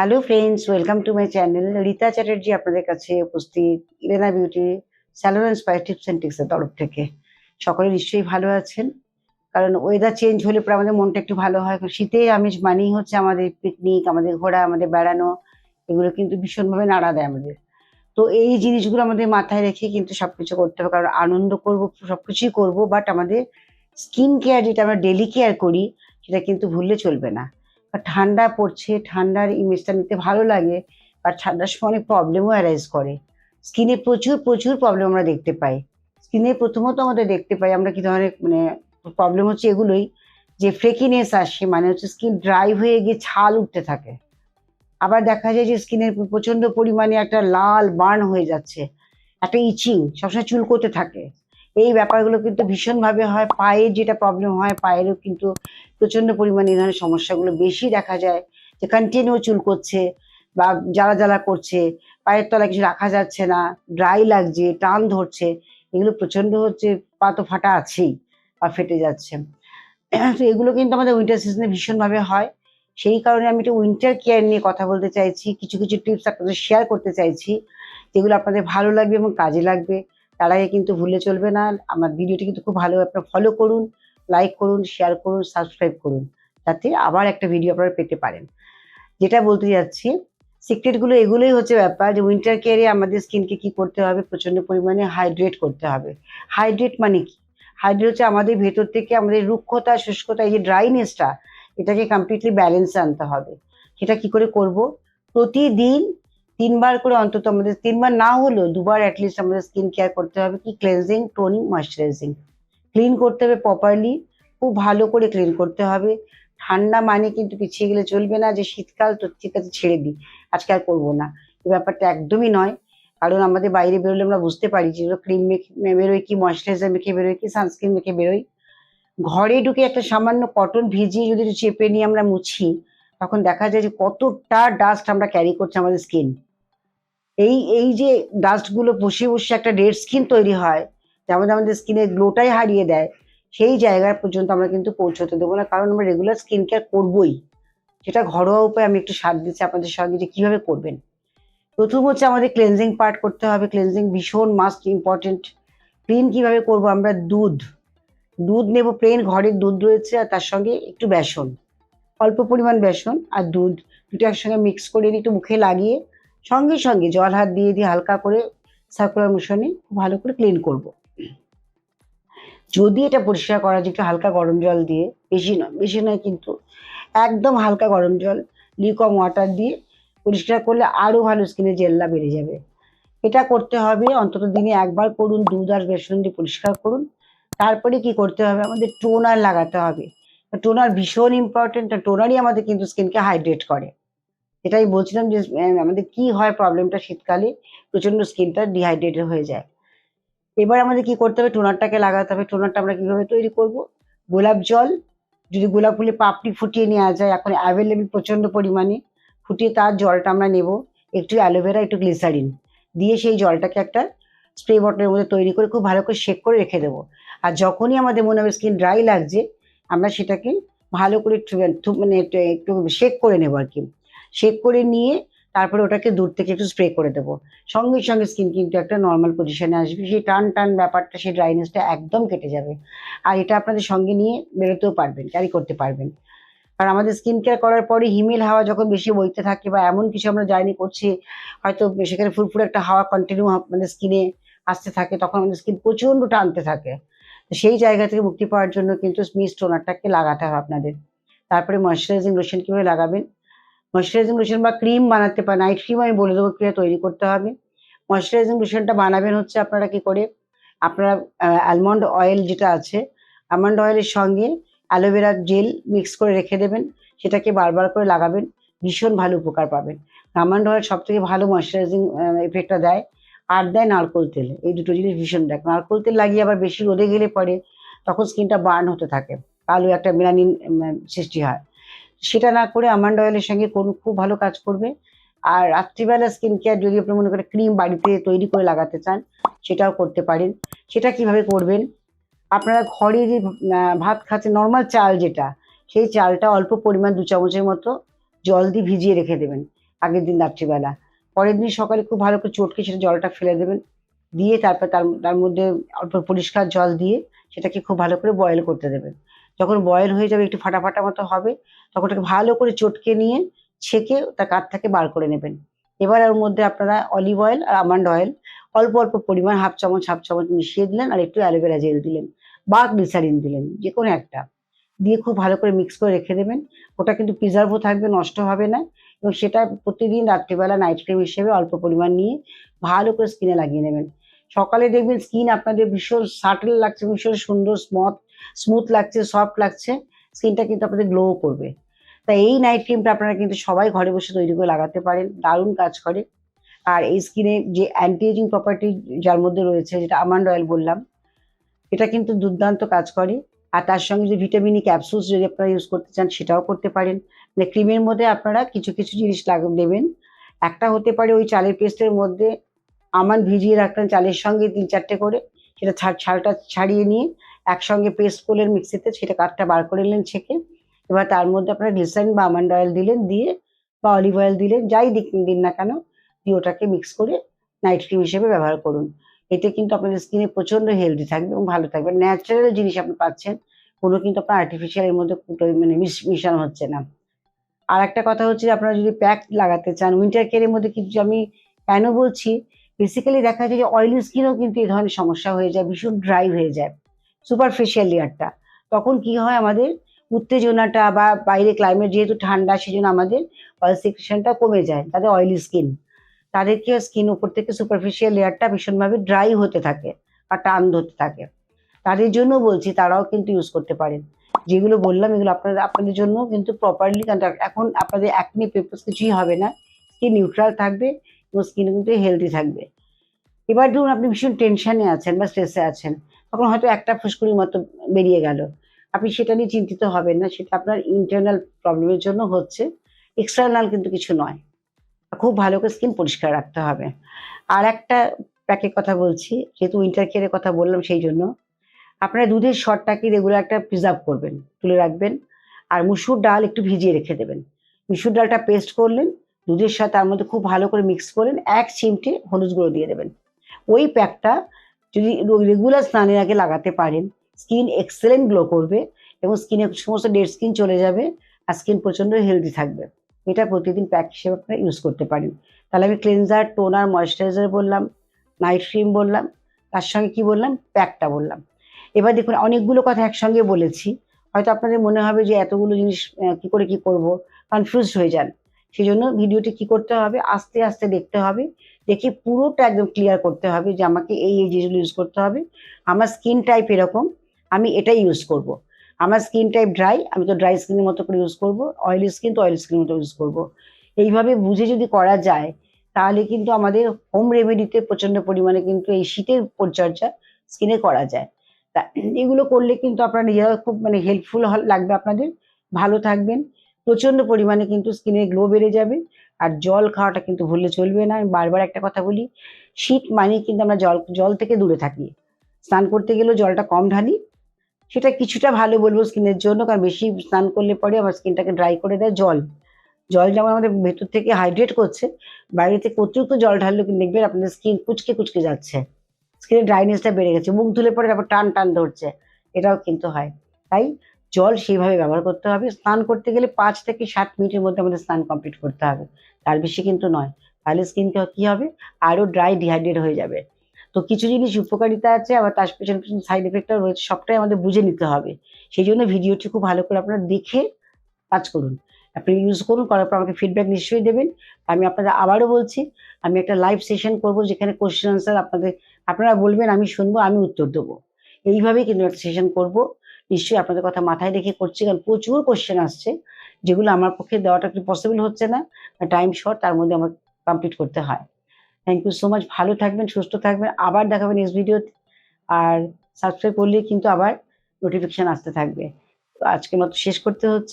Hello friends welcome to my channel Rita Chatterjee আপনাদের কাছে উপস্থিত। Elena beauty salon and spy tips and টিক্সের তরফ থেকে। সকলে নিশ্চয়ই ভালো আছেন। কারণ ওয়েদার চেঞ্জ হলে পরে আমাদের মনটা একটু ভালো হয়। শীতের আমেজ মানেই হচ্ছে আমাদের পিকনিক আমাদের ঘোরা, আমাদের বেড়ানো। এগুলো কিন্তু ভীষণভাবে নাড়া দেয় আমাদের। তো এই জিনিসগুলো আমাদের মাথায় রেখে কিন্তু সবকিছু করতে হবে। কারণ আনন্দ করব, সবকিছুই করব। বাট আমাদের স্কিন কেয়ার যেটা আমরা ডেলি কেয়ার করি, সেটা কিন্তু ভুললে চলবে না। ঠান্ডা পড়ছে, ঠান্ডার ইমেজটা নিতে ভালো লাগে আর ঠান্ডার সময় অনেক প্রবলেমও অ্যারাইজ করে। স্কিনে প্রচুর প্রচুর প্রবলেম আমরা দেখতে পাই। স্কিনে প্রথমত আমাদের দেখতে পাই আমরা কি ধরনের মানে প্রবলেম হচ্ছে এগুলোই, যে ফ্রেকিনেস আসে মানে হচ্ছে স্কিন ড্রাই হয়ে গিয়ে ছাল উঠতে থাকে। আবার দেখা যায় যে স্কিনের প্রচণ্ড পরিমাণে একটা লাল বার্ন হয়ে যাচ্ছে, একটা ইচিং সবসময় চুল করতে থাকে। এই ব্যাপারগুলো কিন্তু ভীষণভাবে হয়। পায়ের যেটা প্রবলেম হয়, পায়েরও কিন্তু প্রচণ্ড পরিমাণে এই ধরনের সমস্যাগুলো বেশি দেখা যায় যে কন্টিনিউ চুল করছে বা জ্বালা জ্বালা করছে, পায়ের তলায় কিছু রাখা যাচ্ছে না ড্রাই লাগছে, টান ধরছে, এগুলো প্রচণ্ড হচ্ছে পা তো ফাটা আছেই পা ফেটে যাচ্ছে। তো এগুলো কিন্তু আমাদের উইন্টার সিজনে ভীষণভাবে হয়। সেই কারণে আমি একটু উইন্টার কেয়ার নিয়ে কথা বলতে চাইছি, কিছু কিছু টিপস আপনাদের শেয়ার করতে চাইছি, যেগুলো আপনাদের ভালো লাগবে এবং কাজে লাগবে। তার আগে কিন্তু ভুলে চলবে না। আমার ভিডিওটি কিন্তু খুব ভালো, আপনারা ফলো করুন লাইক করুন শেয়ার করুন সাবস্ক্রাইব করুন যাতে আবার একটা ভিডিও আপনারা পেতে পারেন। যেটা বলতে যাচ্ছি সিক্রেটগুলো এগুলোই হচ্ছে ব্যাপার যে উইন্টার কেয়ারে আমাদের স্কিনকে কি করতে হবে প্রচণ্ড পরিমাণে হাইড্রেট করতে হবে। হাইড্রেট মানে কি? হাইড্রেট হচ্ছে আমাদের ভেতর থেকে আমাদের রুক্ষতা, শুষ্কতা, এই যে ড্রাইনেসটা এটাকে কমপ্লিটলি ব্যালেন্সে আনতে হবে। সেটা কি করে করব? প্রতিদিন তিনবার করে অন্তত আমাদের তিনবার না হলেও দুবার অ্যাটলিস্ট আমাদের স্কিন কেয়ার করতে হবে কি? ক্লেনজিং টোনিং ময়শ্চারাইজিং ক্লিন করতে হবে প্রপারলি খুব ভালো করে ক্লিন করতে হবে। ঠান্ডা মানে কিন্তু পিছিয়ে গেলে চলবে না যে শীতকাল, তো ঠিক আছে, ছেড়ে দিই। আজকে আর করব না। এই ব্যাপারটা একদমই নয়। কারণ আমাদের বাইরে বেরোলে আমরা বুঝতে পারি যেগুলো ক্রিম মেখে বেরোয় কি? ময়শ্চারাইজার মেখে বেরোয় কি? সানস্ক্রিন মেখে বেরোয়। ঘরে ঢুকে একটা সামান্য কটন ভিজিয়ে যদি চেপে নিয়ে আমরা মুছি, তখন দেখা যায় যে কতটা ডাস্ট আমরা ক্যারি করছি আমাদের স্কিন এই এই যে ডাস্টগুলো বসে বসে একটা ডেড স্কিন তৈরি হয়, যেমন আমাদের স্কিনের গ্লোটাই হারিয়ে দেয়, সেই জায়গা পর্যন্ত আমরা কিন্তু পৌঁছতে দেবো না, কারণ আমরা রেগুলার স্কিন কেয়ার করবোই। সেটা ঘরোয়া উপায় আমি একটু সার দিচ্ছি আপনাদের সঙ্গে যে কীভাবে করবেন। প্রথম হচ্ছে আমাদের ক্লেনজিং পার্ট করতে হবে ক্লেনজিং ভীষণ মাস্ট ইম্পর্টেন্ট ক্লিন কীভাবে করব আমরা? দুধ। দুধ নেব প্লেন ঘরের দুধ রয়েছে, আর তার সঙ্গে একটু বেসন। অল্প পরিমাণ বেসন আর দুধ, দুটো একসঙ্গে মিক্স করে একটু মুখে লাগিয়ে সঙ্গে সঙ্গে জল হাত দিয়ে দিয়ে হালকা করে সার্কুলার মোশনে ভালো করে ক্লিন করব। যদি এটা পরিষ্কার করা যায়, একটু হালকা গরম জল দিয়ে, বেশি নয় বেশি নয় কিন্তু একদম হালকা গরম জল, লিকম ওয়াটার দিয়ে পরিষ্কার করলে আরও ভালো স্কিনে জেল্লা বেড়ে যাবে। এটা করতে হবে, অন্তত দিনে একবার করুন দুধ আর বেসন দিয়ে পরিষ্কার করুন। তারপরে কি করতে হবে? আমাদের টোনার লাগাতে হবে। টোনার ভীষণ ইম্পর্টেন্ট টোনারই আমাদের কিন্তু স্কিনকে হাইড্রেট করে। এটাই বলছিলাম যে আমাদের কি হয় প্রবলেমটা শীতকালে? প্রচণ্ড স্কিনটা ডিহাইড্রেটেড হয়ে যায়। এবার আমাদের কি করতে হবে? টোনারটাকে লাগাতে হবে। টোনারটা আমরা কীভাবে তৈরি করব? গোলাপ জল, যদি গোলাপ ফুলে পাপড়ি ফুটিয়ে নেওয়া যায়, এখন অ্যাভেলেবেল প্রচণ্ড পরিমাণে, ফুটিয়ে তার জলটা আমরা নেব। একটু অ্যালোভেরা, একটু গ্লিসারিন। দিয়ে সেই জলটাকে একটা স্প্রে বটলের মধ্যে তৈরি করে, খুব ভালো করে শেক করে রেখে দেবো। আর যখনই আমাদের মনে হবে স্কিন ড্রাই লাগছে, আমরা সেটাকে ভালো করে মানে একটু শেক করে নেব আর কি। শেক করে নিয়ে তারপরে ওটাকে দূর থেকে একটু স্প্রে করে দেবো। সঙ্গে সঙ্গে স্কিন কিন্তু একটা নর্মাল পজিশনে আসবে। সেই টান টান ব্যাপারটা, সেই ড্রাইনেসটা একদম কেটে যাবে। আর এটা আপনাদের সঙ্গে নিয়ে বেরোতেও পারবেন ক্যারি করতে পারবেন। আর আমাদের স্কিন কেয়ার করার পরে হিমেল হাওয়া যখন বেশি বইতে থাকে বা এমন কিছু আমরা জার্নি করছি, হয়তো সেখানে ফুরফুরে একটা হাওয়া কন্টিনিউ আমাদের স্কিনে আসতে থাকে, তখন আমাদের স্কিন প্রচণ্ড টানতে থাকে। তো সেই জায়গা থেকে মুক্তি পাওয়ার জন্য কিন্তু মিস টোনারটাকে লাগাতে হবে আপনাদের। তারপরে ময়শ্চারাইজিং লোশন কীভাবে লাগাবেন? ময়শ্চারাইজিং লোশন বা ক্রিম বানাতে পারেন। নাইট ক্রিম আমি বলে দেবো কীভাবে তৈরি করতে হবে। ময়শ্চারাইজিং লোশনটা বানাবেন হচ্ছে আপনারা কি করে? আপনারা অ্যালমন্ড অয়েল যেটা আছে অ্যালমন্ড অয়েলের সঙ্গে অ্যালোভেরার জেল মিক্স করে রেখে দেবেন। সেটাকে বারবার করে লাগাবেন, ভীষণ ভালো উপকার পাবেন। আমন্ড অয়েল সব থেকে ভালো ময়শ্চারাইজিং এফেক্টটা দেয়। আর দেয় নারকোল তেল। এই দুটো জিনিস ভীষণ দেয়। নারকোল তেল লাগিয়ে আবার বেশি রোদে গেলে পরে তখন স্কিনটা বার্ন হতে থাকে। কালো একটা মেলানিন সৃষ্টি হয়। সেটা না করে আমান্ড অয়েলের সঙ্গে কোন খুব ভালো কাজ করবে। আর রাত্রিবেলা স্কিন কেয়ার যদি আপনি মনে করেন ক্রিম বাড়িতে তৈরি করে লাগাতে চান, সেটাও করতে পারেন। সেটা কীভাবে করবেন? আপনারা ঘরে যে ভাত খাচ্ছেন নর্মাল চাল যেটা, সেই চালটা অল্প পরিমাণ দু চামচের মতো জল দিয়ে ভিজিয়ে রেখে দেবেন আগের দিন রাত্রিবেলা। পরের দিন সকালে খুব ভালো করে চটকে সেটা জলটা ফেলে দেবেন। দিয়ে তারপর তার তার মধ্যে অল্প পরিষ্কার জল দিয়ে সেটাকে খুব ভালো করে বয়েল করতে দেবেন। যখন বয়েল হয়ে যাবে একটু ফাটা ফাটা মতো হবে, তখন ওটাকে ভালো করে চটকে নিয়ে ছেঁকে কাঠ থেকে বার করে নেবেন। এবার ওর মধ্যে আপনারা অলিভ অয়েল আর আমন্ড অয়েল অল্প অল্প পরিমাণ হাফ চামচ হাফ চামচ মিশিয়ে দিলেন আর একটু অ্যালোভেরা জেল দিলেন বা গ্লিসারিন দিলেন যে কোনো একটা। দিয়ে খুব ভালো করে মিক্স করে রেখে দেবেন। ওটা কিন্তু প্রিজার্ভও থাকবে, নষ্ট হবে না এবং সেটা প্রতিদিন রাত্রিবেলা নাইট ক্রিম হিসেবে অল্প পরিমাণ নিয়ে ভালো করে স্কিনে লাগিয়ে নেবেন। সকালে দেখবেন স্কিন আপনাদের ভীষণ সাটল লাগছে, ভীষণ সুন্দর স্মথ স্মুথ লাগছে সফট লাগছে স্কিনটা কিন্তু আপনাদের গ্লো করবে। তাই এই নাইট ক্রিমটা আপনারা কিন্তু সবাই ঘরে বসে তৈরি করে লাগাতে পারেন, দারুণ কাজ করে। আর এই স্কিনে যে অ্যান্টি এজিং প্রপার্টি যার মধ্যে রয়েছে, যেটা আমান্ড অয়েল বললাম, এটা কিন্তু দুর্দান্ত কাজ করে। আর তার সঙ্গে যে ভিটামিন ই ক্যাপসুলস যদি আপনারা ইউজ করতে চান, সেটাও করতে পারেন। মানে ক্রিমের মধ্যে আপনারা কিছু কিছু জিনিস লাগ, দেবেন। একটা হতে পারে ওই চালের পেস্টের মধ্যে আমান ভিজিয়ে রাখলেন চালের সঙ্গে তিন চারটে করে, সেটা ছাড় ছালটা ছাড়িয়ে নিয়ে একসঙ্গে পেস্ট করলেন মিক্সিতে সেটা কাঠটা বার করে নিলেন ছেঁকে। এবার তার মধ্যে আপনারা গ্লিসারিন বা আমন্ড অয়েল দিলেন, দিয়ে বা অলিভ অয়েল দিলেন, যাই দিন না কেন, দিয়ে ওটাকে মিক্স করে নাইট ক্রিম হিসেবে ব্যবহার করুন। এতে কিন্তু আপনাদের স্কিনে প্রচণ্ড হেলদি থাকবে এবং ভালো থাকবে। ন্যাচারাল জিনিস আপনি পাচ্ছেন, কোনো কিন্তু আপনার আর্টিফিশিয়াল এর মধ্যে মানে মিশ- মিশানো হচ্ছে না। আর একটা কথা হচ্ছে যে আপনারা যদি প্যাক লাগাতে চান উইন্টার কেয়ারের মধ্যে কিন্তু আমি কেন বলছি? বেসিক্যালি দেখা যায় যে অয়েলি স্কিনও কিন্তু এই ধরনের সমস্যা হয়ে যায়, ভীষণ ড্রাই হয়ে যায়। সুপারফিশিয়াল লেয়ারটা তখন কি হয় আমাদের? উত্তেজনাটা বা বাইরে ক্লাইমেট যেহেতু ঠান্ডা, সেজন্য আমাদের অয়েল কমে যায়, তাদের অয়েলি স্কিন তাদের কি স্কিন উপর থেকে সুপারফিশিয়াল লেয়ারটা ভীষণভাবে ড্রাই হতে থাকে বা টান ধরতে থাকে। তাদের জন্য বলছি, তারাও কিন্তু ইউজ করতে পারেন। যেগুলো বললাম, এগুলো আপনারা, আপনাদের জন্য কিন্তু প্রপারলি এখন আপনাদের একনি পেপার্স কিছুই হবে না। স্কিন নিউট্রাল থাকবে এবং স্কিন কিন্তু হেলদি থাকবে। এবার ধরুন আপনি ভীষণ টেনশানে আছেন বা স্ট্রেসে আছেন। তখন হয়তো একটা ফুসকুড়ির মতো বেরিয়ে গেল। আপনি সেটা নিয়ে চিন্তিত হবেন না, সেটা আপনার ইন্টারনাল প্রবলেমের জন্য হচ্ছে। এক্সটার্নাল কিন্তু কিছু নয়। খুব ভালো করে স্কিন পরিষ্কার রাখতে হবে। আর একটা প্যাকের কথা বলছি, যেহেতু উইন্টার কেয়ারের কথা বললাম সেই জন্য। আপনারা দুধের শটটাকে রেগুলার একটা প্রিজার্ভ করবেন, তুলে রাখবেন। আর মুসুর ডাল একটু ভিজিয়ে রেখে দেবেন। মুসুর ডালটা পেস্ট করলেন, দুধের সাথে তার মধ্যে খুব ভালো করে মিক্স করলেন, এক চিমটে হলুদ গুঁড়ো দিয়ে দেবেন। ওই প্যাকটা যদি রেগুলার স্নানের আগে লাগাতে পারেন স্কিন এক্সেলেন্ট গ্লো করবে এবং স্কিনে সমস্ত ডেড স্কিন চলে যাবে আর স্কিন প্রচণ্ড হেলদি থাকবে। এটা প্রতিদিন প্যাক হিসেবে আপনারা ইউজ করতে পারেন। তাহলে আমি ক্লিনজার টোনার ময়শ্চারাইজার বললাম নাইট ক্রিম বললাম, তার সঙ্গে কি বললাম? প্যাকটা বললাম। এবার দেখুন, অনেকগুলো কথা একসঙ্গে বলেছি। হয়তো আপনাদের মনে হবে যে এতগুলো জিনিস কি করে কি করব? কনফিউজড হয়ে যান। সেই জন্য ভিডিওটি কি করতে হবে? আস্তে আস্তে দেখতে হবে। দেখে পুরোটা একদম ক্লিয়ার করতে হবে যে আমাকে এই এই জিনিসগুলো ইউজ করতে হবে। আমার স্কিন টাইপ এরকম, আমি এটাই ইউজ করব। আমার স্কিন টাইপ ড্রাই আমি তো ড্রাই স্কিনের মতো করে ইউজ করব। অয়েলি স্কিন তো অয়েলি স্কিনের মতো ইউজ করব। এইভাবে বুঝে যদি করা যায়, তাহলে কিন্তু আমাদের হোম রেমেডিতে প্রচণ্ড পরিমাণে কিন্তু এই শীতের পরিচর্যা স্কিনে করা যায়। তা এগুলো করলে কিন্তু আপনারা নিজেরা খুব মানে হেল্পফুল লাগবে আপনাদের। ভালো থাকবেন। প্রচণ্ড পরিমাণে কিন্তু স্কিনের গ্লো বেড়ে যাবে। আর জল খাওয়াটা কিন্তু ভুললে চলবে না। আমি বারবার একটা কথা বলি, শীত মানে কিন্তু আমরা জল জল থেকে দূরে থাকি। স্নান করতে গেলেও জলটা কম ঢালি, সেটা কিছুটা ভালো বলব স্কিনের জন্য, কারণ বেশি স্নান করলে পরে আমার স্কিনটাকে ড্রাই করে দেয় জল। জল যেমন আমাদের ভেতর থেকে হাইড্রেট করছে, বাইরে থেকে অতিরিক্ত জল ঢাললে কিন্তু দেখবেন আপনাদের স্কিন কুচকে কুচকে যাচ্ছে। স্কিনের ড্রাইনেসটা বেড়ে গেছে, মুখ ধুলে পরে তারপর টান টান ধরছে, এটাও কিন্তু হয়। তাই জল সেইভাবে ব্যবহার করতে হবে। স্নান করতে গেলে পাঁচ থেকে সাত মিনিটের মধ্যে আমাদের স্নান কমপ্লিট করতে হবে। তার বেশি কিন্তু নয়। তাহলে স্কিন কি হবে? আরও ড্রাই ডিহাইড্রেট হয়ে যাবে। তো কিছু জিনিস উপকারিতা আছে, আবার তার পেছনে পেছনে সাইড এফেক্টও রয়েছে, সবটাই আমাদের বুঝে নিতে হবে। সেই জন্য ভিডিওটি খুব ভালো করে আপনারা দেখে কাজ করুন। আপনি ইউজ করুন, করার পর আমাকে ফিডব্যাক নিশ্চয়ই দেবেন। আমি আপনাদের আবারও বলছি, আমি একটা লাইভ সেশন করব যেখানে কোশ্চেন আনসার আপনাদের, আপনারা বলবেন, আমি শুনব, আমি উত্তর দেবো। এইভাবেই কিন্তু একটা সেশন করব। নিশ্চয়ই আপনাদের কথা মাথায় রেখে করছি, কারণ প্রচুর কোশ্চেন আসছে, যেগুলো আমার পক্ষে দেওয়াটা একটু পসিবল হচ্ছে না টাইম শর্ট তার মধ্যে আমার কমপ্লিট করতে হয়। থ্যাংক ইউ সো মাচ ভালো থাকবেন, সুস্থ থাকবেন, আবার দেখাবেন নেক্সট ভিডিওতে আর সাবস্ক্রাইব করলে কিন্তু আবার নোটিফিকেশান আসতে থাকবে। আজকের মতো শেষ করতে হচ্ছে।